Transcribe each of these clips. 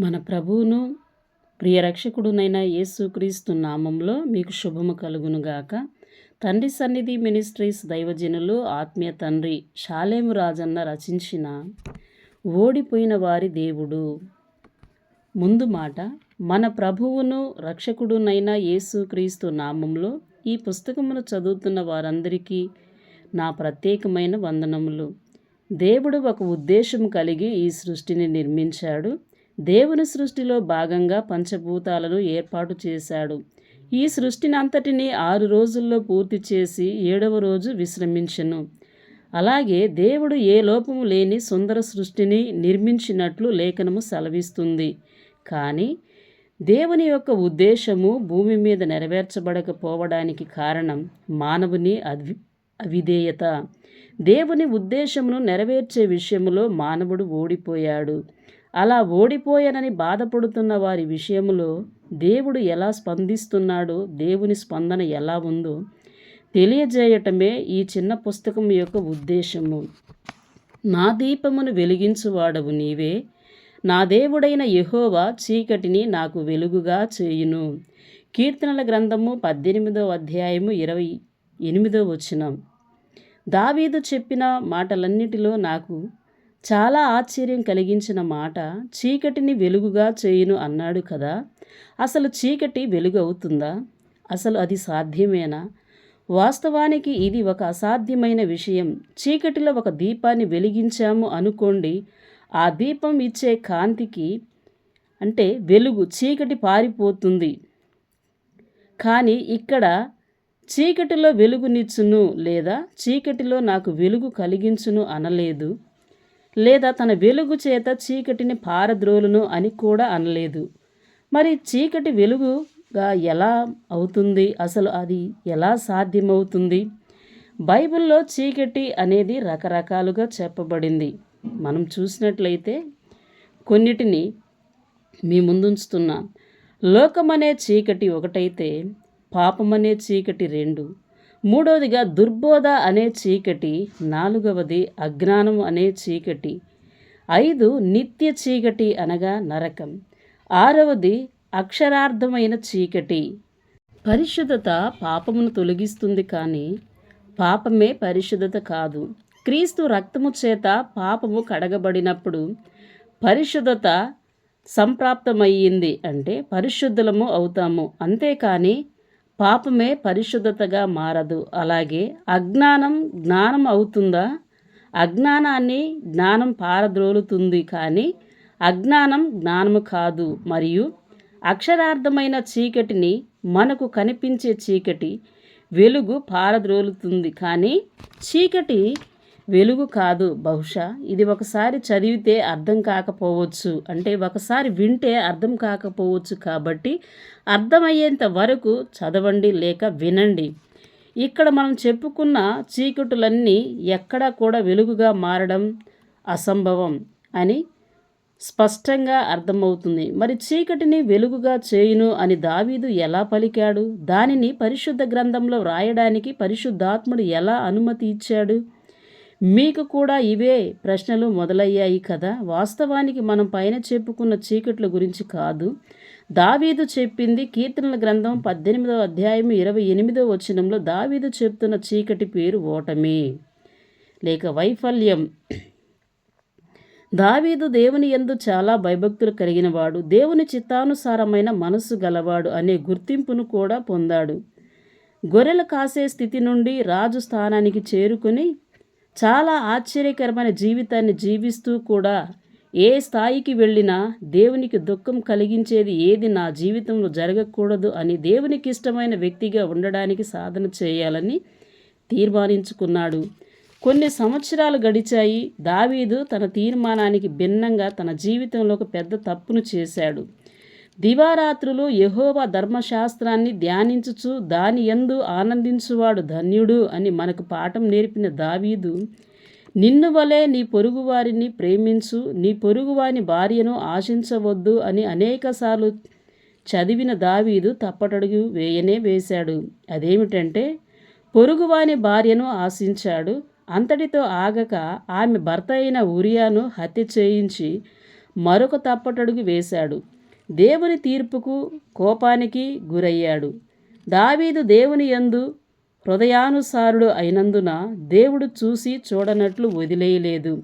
మన ప్రభువును ప్రియరక్షకుడునైన యేసుక్రీస్తు నామంలో మీకు శుభము కలుగునుగాక. తండ్రి సన్నిధి మినిస్ట్రీస్ దైవజనులు ఆత్మీయ తండ్రి షాలేము రాజన్న రచించిన ఓడిపోయిన వారి దేవుడు. ముందు మాట మన ప్రభువును రక్షకుడునైన యేసుక్రీస్తు నామంలో ఈ పుస్తకమును చదువుతున్న వారందరికీ నా ప్రత్యేకమైన వందనములు. దేవుడు ఒక ఉద్దేశం కలిగి ఈ సృష్టిని నిర్మించాడు. దేవుని సృష్టిలో భాగంగా పంచభూతాలను ఏర్పాటు చేశాడు. ఈ సృష్టినంతటిని ఆరు రోజుల్లో పూర్తి చేసి ఏడవ రోజు విశ్రమించను. అలాగే దేవుడు ఏ లోపము లేని సుందర సృష్టిని నిర్మించినట్లు లేఖనము సెలవిస్తుంది. కానీ దేవుని యొక్క ఉద్దేశము భూమి మీద నెరవేర్చబడకపోవడానికి కారణం మానవుని అవి అవిధేయత. దేవుని ఉద్దేశమును నెరవేర్చే విషయంలో మానవుడు ఓడిపోయాడు. అలా ఓడిపోయానని బాధపడుతున్న వారి విషయంలో దేవుడు ఎలా స్పందిస్తున్నాడో? దేవుని స్పందన ఎలా ఉందో తెలియజేయటమే ఈ చిన్న పుస్తకం యొక్క ఉద్దేశము. నా దీపమును వెలిగించువాడవు నీవే. నా దేవుడైన యహోవా చీకటిని నాకు వెలుగుగా చేయును. కీర్తనల గ్రంథము పద్దెనిమిదో అధ్యాయము ఇరవై ఎనిమిదో వచనం. దావీదు చెప్పిన మాటలన్నిటిలో నాకు చాలా ఆశ్చర్యం కలిగించిన మాట చీకటిని వెలుగుగా చేయును అన్నాడు కదా. అసలు చీకటి వెలుగు అవుతుందా? అసలు అది సాధ్యమేనా? వాస్తవానికి ఇది ఒక అసాధ్యమైన విషయం. చీకటిలో ఒక దీపాన్ని వెలిగించాము అనుకోండి ఆ దీపం ఇచ్చే కాంతికి అంటే వెలుగు చీకటి పారిపోతుంది. కానీ ఇక్కడ చీకటిలో వెలుగునిచ్చును లేదా చీకటిలో నాకు వెలుగు కలిగించును అనలేదు. లేదా తన వెలుగు చేత చీకటిని పారద్రోలును అని కూడా అనలేదు. మరి చీకటి వెలుగుగా ఎలా అవుతుంది? అసలు అది ఎలా సాధ్యమవుతుంది? బైబిల్లో చీకటి అనేది రకరకాలుగా చెప్పబడింది. మనం చూసినట్లయితే కొన్నిటిని మీ ముందుంచుతున్నాం. లోకమనే చీకటి ఒకటైతే పాపమనే చీకటి రెండు. మూడవదిగా దుర్బోధ అనే చీకటి నాలుగవది అజ్ఞానం అనే చీకటి ఐదు నిత్య చీకటి అనగా నరకం ఆరవది అక్షరార్థమైన చీకటి. పరిశుద్ధత పాపమును తొలగిస్తుంది కానీ పాపమే పరిశుద్ధత కాదు. క్రీస్తు రక్తము చేత పాపము కడగబడినప్పుడు పరిశుద్ధత సంప్రాప్తమయ్యింది అంటే పరిశుద్ధులము అవుతాము. అంతేకాని పాపమే పరిశుద్ధతగా మారదు. అలాగే అజ్ఞానం జ్ఞానం అవుతుందా? అజ్ఞానాన్ని జ్ఞానం పారద్రోలుతుంది కానీ అజ్ఞానం జ్ఞానము కాదు. మరియు అక్షరార్థమైన చీకటిని మనకు కనిపించే చీకటి వెలుగు పారద్రోలుతుంది కానీ చీకటి వెలుగు కాదు బహుశా. ఇది ఒకసారి చదివితే అర్థం కాకపోవచ్చు. అంటే ఒకసారి వింటే అర్థం కాకపోవచ్చు కాబట్టి అర్థమయ్యేంత వరకు చదవండి లేక వినండి. ఇక్కడ మనం చెప్పుకున్న చీకటులన్నీ ఎక్కడా కూడా వెలుగుగా మారడం అసంభవం అని స్పష్టంగా అర్థమవుతుంది. మరి చీకటిని వెలుగుగా చేయును అని దావీదు ఎలా పలికాడు? దానిని పరిశుద్ధ గ్రంథంలో వ్రాయడానికి పరిశుద్ధాత్ముడు ఎలా అనుమతి ఇచ్చాడు? మీకు కూడా ఇవే ప్రశ్నలు మొదలయ్యాయి కదా? వాస్తవానికి మనం పైన చెప్పుకున్న చీకట్ల గురించి కాదు. దావీదు చెప్పింది కీర్తనల గ్రంథం పద్దెనిమిదవ అధ్యాయం ఇరవై ఎనిమిదవ వచనంలో దావీదు చెప్తున్న చీకటి పేరు ఓటమి. లేక వైఫల్యం. దావీదు దేవుని ఎందు చాలా భయభక్తులు కలిగినవాడు. దేవుని చిత్తానుసారమైన మనస్సు గలవాడు అనే గుర్తింపును కూడా పొందాడు. గొర్రెలు కాసే స్థితి నుండి రాజు స్థానానికి చేరుకుని చాలా ఆశ్చర్యకరమైన జీవితాన్ని జీవిస్తూ కూడా ఏ స్థాయికి వెళ్ళినా దేవునికి దుఃఖం కలిగించేది ఏది నా జీవితంలో జరగకూడదు అని దేవునికి ఇష్టమైన వ్యక్తిగా ఉండడానికి సాధన చేయాలని తీర్మానించుకున్నాడు. కొన్ని సంవత్సరాలు గడిచాయి. దావీదు తన తీర్మానానికి భిన్నంగా తన జీవితంలో ఒక పెద్ద తప్పును చేశాడు. దివారాత్రులు యహోవ ధర్మశాస్త్రాన్ని ధ్యానించుచు దాని ఎందు ఆనందించువాడు ధన్యుడు అని మనకు పాఠం నేర్పిన దావీదు నిన్ను వలె నీ పొరుగువారిని ప్రేమించు నీ పొరుగువాని భార్యను ఆశించవద్దు అని అనేకసార్లు చదివిన దావీదు తప్పటడుగు వేయనే వేశాడు. అదేమిటంటే పొరుగువాని భార్యను ఆశించాడు అంతటితో ఆగక ఆమె భర్త అయిన ఉరియాను హత్య చేయించి మరొక తప్పటడుగు వేశాడు. దేవుని తీర్పుకు కోపానికి గురయ్యాడు. దావీదు దేవుని యందు హృదయానుసారుడు అయినందున దేవుడు చూసి చూడనట్లు వదిలేయలేదు.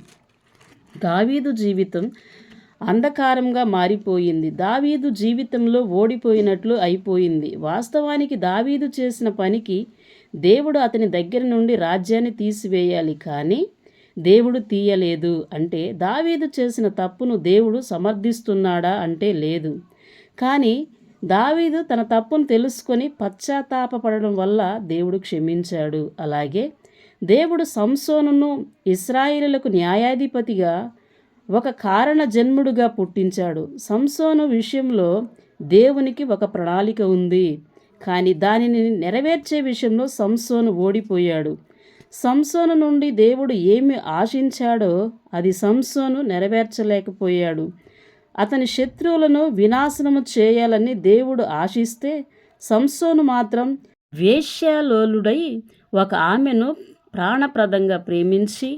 దావీదు జీవితం అంధకారంగా మారిపోయింది. దావీదు జీవితంలో ఓడిపోయినట్లు అయిపోయింది. వాస్తవానికి దావీదు చేసిన పనికి దేవుడు అతని దగ్గర నుండి రాజ్యాన్ని తీసివేయాలి. కానీ దేవుడు తీయలేదు అంటే దావీదు చేసిన తప్పును దేవుడు సమర్థిస్తున్నాడా అంటే లేదు. కానీ దావీదు తన తప్పును తెలుసుకొని పశ్చాత్తాపపడడం వల్ల దేవుడు క్షమించాడు. అలాగే దేవుడు సంసోనును ఇస్రాయిలకు న్యాయాధిపతిగా ఒక కారణ జన్ముడుగా పుట్టించాడు. సంసోను విషయంలో దేవునికి ఒక ప్రణాళిక ఉంది. కానీ దానిని నెరవేర్చే విషయంలో సంసోను ఓడిపోయాడు. సంసోను నుండి దేవుడు ఏమి ఆశించాడో అది సంసోను నెరవేర్చలేకపోయాడు. అతని శత్రువులను వినాశనము చేయాలని దేవుడు ఆశిస్తే సంసోను మాత్రం వేశ్యాలోలుడై ఒక ఆమెను ప్రాణప్రదంగా ప్రేమించి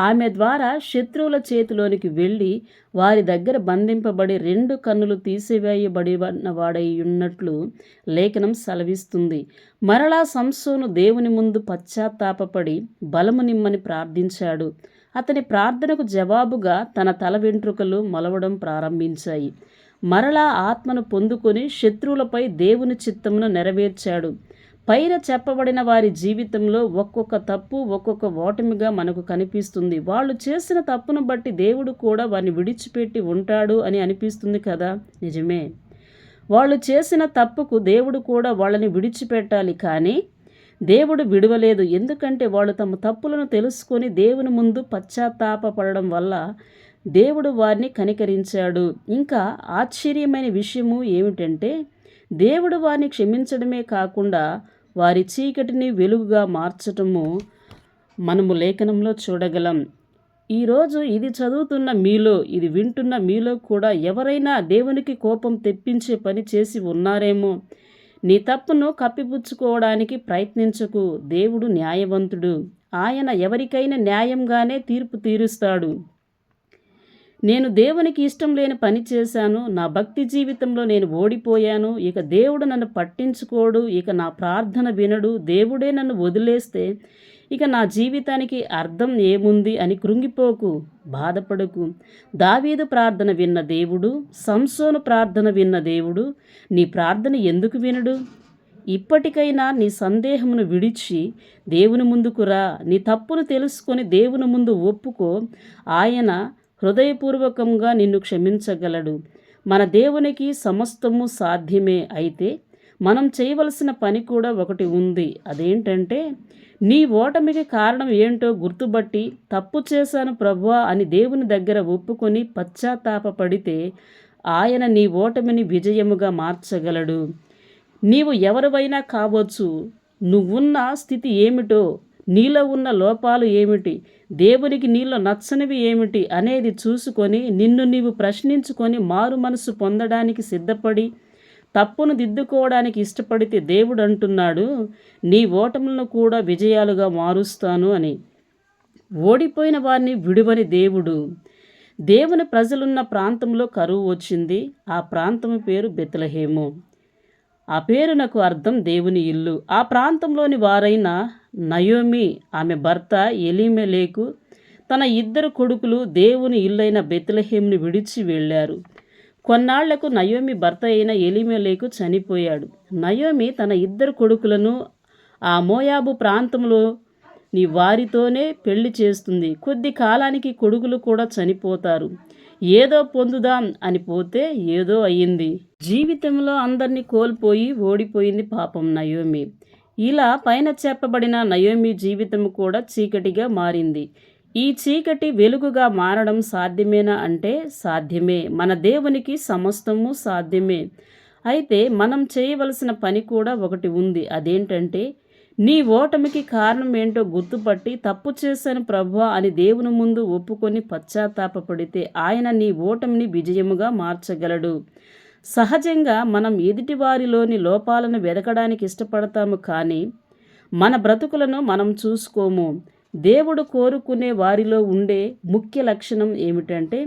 ఆమె ద్వారా శత్రువుల చేతిలోనికి వెళ్ళి వారి దగ్గర బంధింపబడి రెండు కన్నులు తీసివేయబడినవాడై ఉన్నట్లు లేఖనం సెలవిస్తుంది. మరలా సంసోను దేవుని ముందు పశ్చాత్తాపపడి బలము నిమ్మని ప్రార్థించాడు. అతని ప్రార్థనకు జవాబుగా తన తల వెంట్రుకలు మొలవడం ప్రారంభించాయి. మరలా ఆత్మను పొందుకొని శత్రువులపై దేవుని చిత్తమును నెరవేర్చాడు. పైన చెప్పబడిన వారి జీవితంలో ఒక్కొక్క తప్పు ఒక్కొక్క ఓటమిగా మనకు కనిపిస్తుంది. వాళ్ళు చేసిన తప్పును బట్టి దేవుడు కూడా వారిని విడిచిపెట్టి ఉంటాడు అని అనిపిస్తుంది కదా? నిజమే. వాళ్ళు చేసిన తప్పుకు దేవుడు కూడా వాళ్ళని విడిచిపెట్టాలి కానీ దేవుడు విడవలేదు. ఎందుకంటే వాళ్ళు తమ తప్పులను తెలుసుకొని దేవుని ముందు పశ్చాత్తాపడడం వల్ల దేవుడు వారిని కనికరించాడు. ఇంకా ఆశ్చర్యమైన విషయము ఏమిటంటే దేవుడు వారిని క్షమించడమే కాకుండా వారి చీకటిని వెలుగుగా మార్చటము మనము లేఖనంలో చూడగలం. ఈరోజు ఇది చదువుతున్న మీలో ఇది వింటున్న మీలో కూడా ఎవరైనా దేవునికి కోపం తెప్పించే పని చేసి ఉన్నారేమో? నీ తప్పును కప్పిపుచ్చుకోవడానికి ప్రయత్నించకు దేవుడు న్యాయవంతుడు. ఆయన ఎవరికైనా న్యాయంగానే తీర్పు తీరుస్తాడు. నేను దేవునికి ఇష్టం లేని పని చేశాను నా భక్తి జీవితంలో నేను ఓడిపోయాను ఇక దేవుడు నన్ను పట్టించుకోడు ఇక నా ప్రార్థన వినడు దేవుడే నన్ను వదిలేస్తే ఇక నా జీవితానికి అర్థం ఏముంది అని కృంగిపోకు బాధపడకు. దావీదు ప్రార్థన విన్న దేవుడు సంసోను ప్రార్థన విన్న దేవుడు నీ ప్రార్థన ఎందుకు వినడు? ఇప్పటికైనా నీ సందేహమును విడిచి దేవుని ముందుకు రా నీ తప్పును తెలుసుకొని దేవుని ముందు ఒప్పుకో ఆయన హృదయపూర్వకంగా నిన్ను క్షమించగలడు. మన దేవునికి సమస్తము సాధ్యమే అయితే మనం చేయవలసిన పని కూడా ఒకటి ఉంది. అదేంటంటే నీ ఓటమికి కారణం ఏంటో గుర్తుబట్టి తప్పు చేశాను ప్రభువా అని దేవుని దగ్గర ఒప్పుకొని పశ్చాత్తాపడితే ఆయన నీ ఓటమిని విజయముగా మార్చగలడు. నీవు ఎవరివైనా కావచ్చు నువ్వున్న స్థితి ఏమిటో నీలో ఉన్న లోపాలు ఏమిటి? దేవునికి నీలో నచ్చనివి ఏమిటి? అనేది చూసుకొని నిన్ను నీవు ప్రశ్నించుకొని మారు మనసు పొందడానికి సిద్ధపడి తప్పును దిద్దుకోవడానికి ఇష్టపడితే దేవుడు అంటున్నాడు నీ ఓటములను కూడా విజయాలుగా మారుస్తాను అని. ఓడిపోయిన వారిని విడువని దేవుడు. దేవుని ప్రజలున్న ప్రాంతంలో కరువు వచ్చింది. ఆ ప్రాంతం పేరు బెతలహేము. ఆ పేరు నాకు అర్థం దేవుని ఇల్లు. ఆ ప్రాంతంలోని వారైనా నయోమి ఆమె భర్త ఎలిమెలేకు తన ఇద్దరు కొడుకులు దేవుని ఇల్లైన బెత్లహేమ్ని విడిచి వెళ్ళారు. కొన్నాళ్ళకు నయోమి భర్త అయిన ఎలిమెలేకు చనిపోయాడు. నయోమి తన ఇద్దరు కొడుకులను ఆ మోయాబు ప్రాంతంలో నీ వారితోనే పెళ్ళి చేస్తుంది. కొద్ది కాలానికి కొడుకులు కూడా చనిపోతారు. ఏదో పొందుదాం అని పోతే ఏదో అయ్యింది జీవితంలో అందరినీ కోల్పోయి ఓడిపోయింది పాపం నయోమి. ఇలా పైన చెప్పబడిన నయోమి జీవితం కూడా చీకటిగా మారింది. ఈ చీకటి వెలుగుగా మారడం సాధ్యమేనా అంటే సాధ్యమే. మన దేవునికి సమస్తము సాధ్యమే. అయితే మనం చేయవలసిన పని కూడా ఒకటి ఉంది. అదేంటంటే నీ ఓటమికి కారణం ఏంటో గుర్తుపట్టి తప్పు చేశాను ప్రభు అని దేవుని ముందు ఒప్పుకొని పశ్చాత్తాపడితే ఆయన నీ ఓటమిని విజయముగా మార్చగలడు. సహజంగా మనం ఎదుటివారిలోని లోపాలను వెదకడానికి ఇష్టపడతాము కానీ మన బ్రతుకులను మనం చూసుకోము. దేవుడు కోరుకునే వారిలో ఉండే ముఖ్య లక్షణం ఏమిటంటే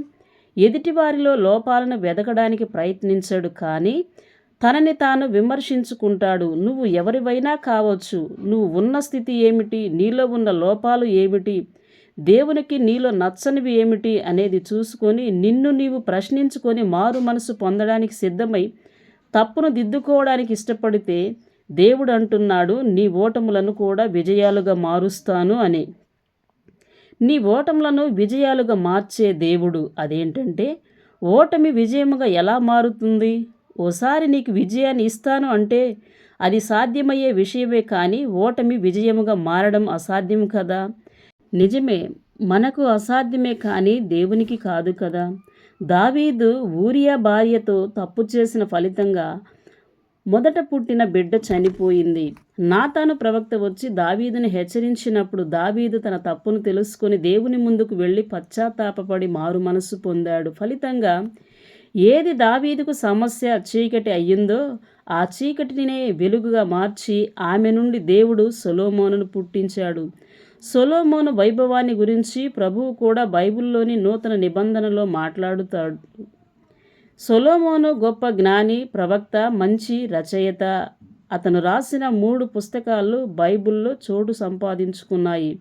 ఎదుటివారిలో లోపాలను వెదకడానికి ప్రయత్నించాడు కానీ తనని తాను విమర్శించుకుంటాడు. నువ్వు ఎవరివైనా కావచ్చు. నువ్వు ఉన్న స్థితి ఏమిటి? నీలో ఉన్న లోపాలు ఏమిటి? దేవునికి నీలో నచ్చనివి ఏమిటి అనేది చూసుకొని నిన్ను నీవు ప్రశ్నించుకొని మారు మనసు పొందడానికి సిద్ధమై తప్పును దిద్దుకోవడానికి ఇష్టపడితే దేవుడు అంటున్నాడు నీ ఓటములను కూడా విజయాలుగా మారుస్తాను అని. నీ ఓటములను విజయాలుగా మార్చే దేవుడు అదేంటంటే ఓటమి విజయముగా ఎలా మారుతుంది? ఓసారి నీకు విజయాన్ని ఇస్తాను అంటే అది సాధ్యమయ్యే విషయమే కానీ ఓటమి విజయముగా మారడం అసాధ్యం కదా? నిజమే మనకు అసాధ్యమే కానీ దేవునికి కాదు కదా. దావీదు ఊరియా భార్యతో తప్పు చేసిన ఫలితంగా మొదట పుట్టిన బిడ్డ చనిపోయింది. నాతాను ప్రవక్త వచ్చి దావీదుని హెచ్చరించినప్పుడు దావీదు తన తప్పును తెలుసుకొని దేవుని ముందుకు వెళ్ళి పశ్చాత్తాపపడి మారు మనస్సు పొందాడు. ఫలితంగా ఏది దావీదుకు సమస్య చీకటి అయ్యిందో ఆ చీకటినే వెలుగుగా మార్చి ఆమె నుండి దేవుడు సొలోమోనును పుట్టించాడు. సొలోమోను వైభవాన్ని గురించి ప్రభువు కూడా బైబిల్లోని నూతన నిబంధనలో మాట్లాడుతాడు. సొలోమోను గొప్ప జ్ఞాని ప్రవక్త మంచి రచయిత. అతను రాసిన మూడు పుస్తకాలు బైబిల్లో చోటు సంపాదించుకున్నాయి.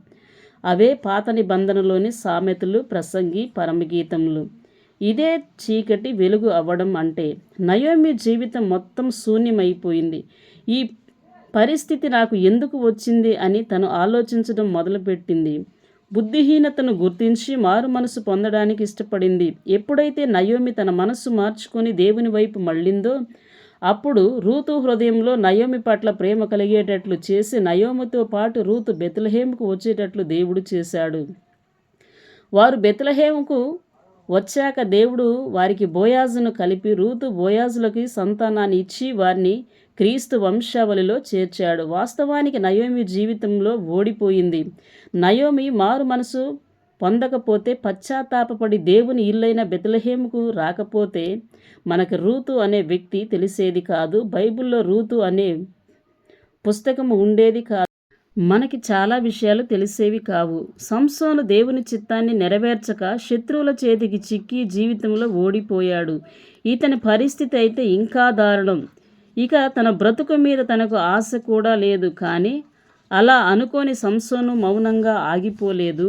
అవే పాత నిబంధనలోని సామెతలు ప్రసంగి పరమగీతములు. ఇదే చీకటి వెలుగు అవ్వడం అంటే నయోమి జీవితం మొత్తం శూన్యమైపోయింది. ఈ పరిస్థితి నాకు ఎందుకు వచ్చింది అని తను ఆలోచించడం మొదలుపెట్టింది. బుద్ధిహీనతను గుర్తించి మారు మనసు పొందడానికి ఇష్టపడింది. ఎప్పుడైతే నయోమి తన మనస్సు మార్చుకొని దేవుని వైపు మళ్ళిందో అప్పుడు రూతు హృదయంలో నయోమి పట్ల ప్రేమ కలిగేటట్లు చేసి నయోమితో పాటు రూతు బెతలహేముకు వచ్చేటట్లు దేవుడు చేశాడు. వారు బెతలహేముకు వచ్చాక దేవుడు వారికి బోయాజును కలిపి రూతు బోయాజులకి సంతానాన్ని ఇచ్చి వారిని క్రీస్తు వంశావళిలో చేర్చాడు. వాస్తవానికి నయోమి జీవితంలో ఓడిపోయింది. నయోమి మారు మనసు పొందకపోతే పశ్చాత్తాపడి దేవుని ఇల్లైన బెతలహేముకు రాకపోతే మనకు రూతు అనే వ్యక్తి తెలిసేది కాదు. బైబిల్లో రూతు అనే పుస్తకము ఉండేది కాదు. మనకి చాలా విషయాలు తెలిసేవి కావు. సంసోను దేవుని చిత్తాన్ని నెరవేర్చక శత్రువుల చేతికి చిక్కి జీవితంలో ఓడిపోయాడు. ఇతని పరిస్థితి అయితే ఇంకా దారుణం. ఇక తన బ్రతుకు మీద తనకు ఆశ కూడా లేదు కానీ అలా అనుకోని సంసోను మౌనంగా ఆగిపోలేదు.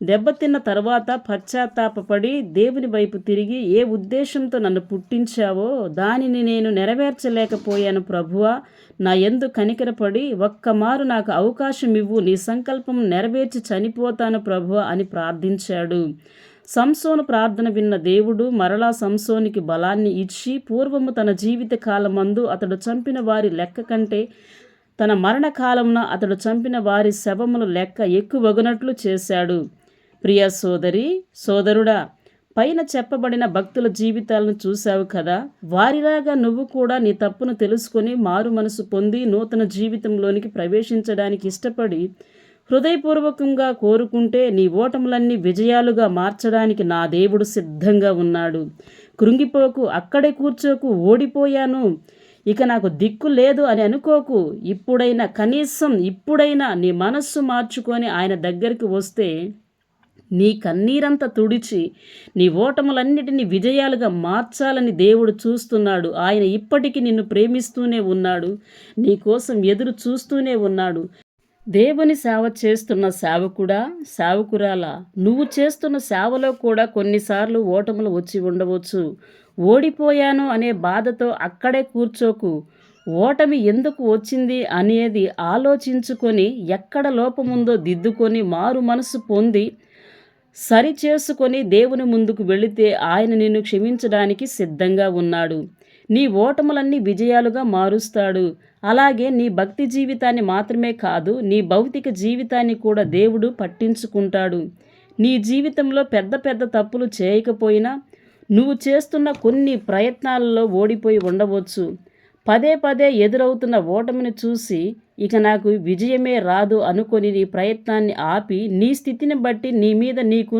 దెబ్బతిన్న తర్వాత పశ్చాత్తాపడి దేవుని వైపు తిరిగి ఏ ఉద్దేశంతో నన్ను పుట్టించావో దానిని నేను నెరవేర్చలేకపోయాను ప్రభువా. నా ఎందు కనికరపడి ఒక్కమారు నాకు అవకాశం ఇవ్వు నీ సంకల్పం నెరవేర్చి చనిపోతాను ప్రభువ అని ప్రార్థించాడు. సంసోను ప్రార్థన విన్న దేవుడు మరలా సంసోనికి బలాన్ని ఇచ్చి పూర్వము తన జీవిత కాలమందు అతడు చంపిన వారి లెక్క కంటే తన మరణకాలమున అతడు చంపిన వారి శవముల లెక్క ఎక్కువగునట్లు చేశాడు. ప్రియ సోదరి సోదరుడా పైన చెప్పబడిన భక్తుల జీవితాలను చూశావు కదా? వారిలాగా నువ్వు కూడా నీ తప్పును తెలుసుకొని మారు మనసు పొంది నూతన జీవితంలోనికి ప్రవేశించడానికి ఇష్టపడి హృదయపూర్వకంగా కోరుకుంటే నీ ఓటములన్నీ విజయాలుగా మార్చడానికి నా దేవుడు సిద్ధంగా ఉన్నాడు. కృంగిపోకు అక్కడే కూర్చోకు ఓడిపోయాను. ఇక నాకు దిక్కు లేదు అని అనుకోకు. ఇప్పుడైనా కనీసం ఇప్పుడైనా నీ మనస్సు మార్చుకొని ఆయన దగ్గరికి వస్తే నీ కన్నీరంతా తుడిచి నీ ఓటములన్నిటినీ విజయాలుగా మార్చాలని దేవుడు చూస్తున్నాడు. ఆయన ఇప్పటికీ నిన్ను ప్రేమిస్తూనే ఉన్నాడు. నీ కోసం ఎదురు చూస్తూనే ఉన్నాడు. దేవుని సేవ చేస్తున్న సేవకుడా సేవకురాల నువ్వు చేస్తున్న సేవలో కూడా కొన్నిసార్లు ఓటములు వచ్చి ఉండవచ్చు. ఓడిపోయాను అనే బాధతో అక్కడే కూర్చోకు. ఓటమి ఎందుకు వచ్చింది అనేది ఆలోచించుకొని ఎక్కడ లోపముందో దిద్దుకొని మారు మనసు పొంది సరి చేసుకొని దేవుని ముందుకు వెళితే ఆయన నిన్ను క్షమించడానికి సిద్ధంగా ఉన్నాడు. నీ ఓటములన్నీ విజయాలుగా మారుస్తాడు. అలాగే నీ భక్తి జీవితాన్ని మాత్రమే కాదు నీ భౌతిక జీవితాన్ని కూడా దేవుడు పట్టించుకుంటాడు. నీ జీవితంలో పెద్ద పెద్ద తప్పులు చేయకపోయినా నువ్వు చేస్తున్న కొన్ని ప్రయత్నాలలో ఓడిపోయి ఉండవచ్చు. పదే పదే ఎదురవుతున్న ఓటమిని చూసి ఇక నాకు విజయమే రాదు అనుకొని నీ ప్రయత్నాన్ని ఆపి నీ స్థితిని బట్టి నీ మీద నీకు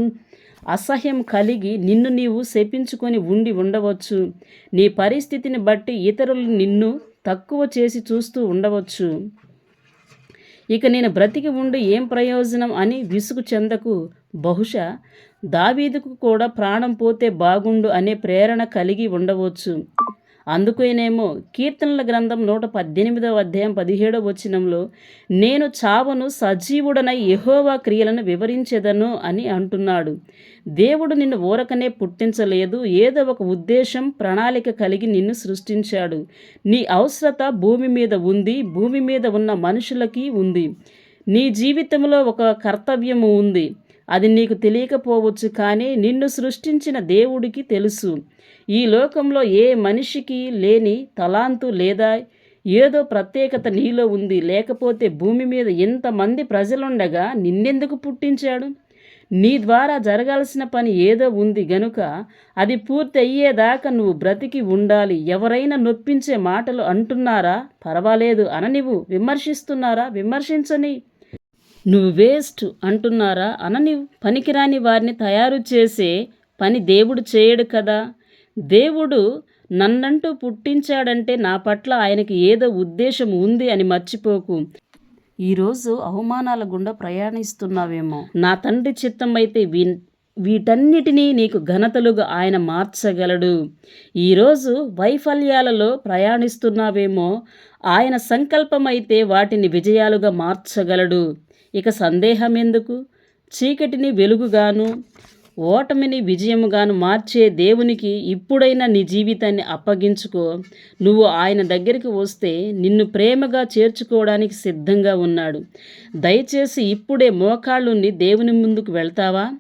అసహ్యం కలిగి నిన్ను నీవు శపించుకొని ఉండి ఉండవచ్చు. నీ పరిస్థితిని బట్టి ఇతరులు నిన్ను తక్కువ చేసి చూస్తూ ఉండవచ్చు. ఇక నేను బ్రతికి ఉండి ఏం ప్రయోజనం అని విసుగు చెందకు బహుశా దావీదుకు కూడా ప్రాణం పోతే బాగుండు అనే ప్రేరణ కలిగి ఉండవచ్చు. అందుకేనేమో కీర్తనల గ్రంథం నూట పద్దెనిమిదవ అధ్యాయం పదిహేడవ వచనంలో నేను చావను సజీవుడనై యహోవా క్రియలను వివరించేదను అని అంటున్నాడు. దేవుడు నిన్ను ఊరకనే పుట్టించలేదు. ఏదో ఒక ఉద్దేశం ప్రణాళిక కలిగి నిన్ను సృష్టించాడు. నీ అవసరత భూమి మీద ఉంది. భూమి మీద ఉన్న మనుషులకి ఉంది. నీ జీవితంలో ఒక కర్తవ్యము ఉంది. అది నీకు తెలియకపోవచ్చు కానీ నిన్ను సృష్టించిన దేవుడికి తెలుసు. ఈ లోకంలో ఏ మనిషికి లేని తలాంతు లేదా ఏదో ప్రత్యేకత నీలో ఉంది. లేకపోతే భూమి మీద ఎంతమంది ప్రజలుండగా నిన్నెందుకు పుట్టించాడు? నీ ద్వారా జరగాల్సిన పని ఏదో ఉంది గనుక అది పూర్తి అయ్యేదాకా నువ్వు బ్రతికి ఉండాలి. ఎవరైనా నొప్పించే మాటలు అంటున్నారా? పర్వాలేదు అననివు విమర్శిస్తున్నారా? విమర్శించని నువ్వు వేస్ట్ అంటున్నారా అనని పనికిరాని వారిని తయారు చేసే పని దేవుడు చేయడు కదా. దేవుడు నన్నంటూ పుట్టించాడంటే నా పట్ల ఆయనకి ఏదో ఉద్దేశం ఉంది అని మర్చిపోకు. ఈరోజు అవమానాల గుండా ప్రయాణిస్తున్నావేమో. నా తండ్రి చిత్తం అయితే వీ వీటన్నిటినీ నీకు ఘనతలుగా ఆయన మార్చగలడు. ఈరోజు వైఫల్యాలలో ప్రయాణిస్తున్నావేమో. ఆయన సంకల్పమైతే వాటిని విజయాలుగా మార్చగలడు. ఇక సందేహం ఎందుకు చీకటిని వెలుగుగాను ఓటమిని విజయముగాను మార్చే దేవునికి ఇప్పుడైనా నీ జీవితాన్ని అప్పగించుకో. నువ్వు ఆయన దగ్గరికి వస్తే నిన్ను ప్రేమగా చేర్చుకోవడానికి సిద్ధంగా ఉన్నాడు. దయచేసి ఇప్పుడే మోకాళ్ళుండి దేవుని ముందుకు వెళ్తావా?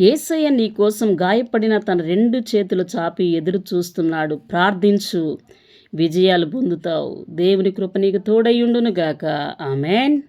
ఏసయ్య నీ కోసం గాయపడిన తన రెండు చేతులు చాపి ఎదురు చూస్తున్నాడు. ప్రార్థించు విజయాలు పొందుతావు. దేవుని కృప నీకు తోడయ్యుండునుగాక ఆమెన్.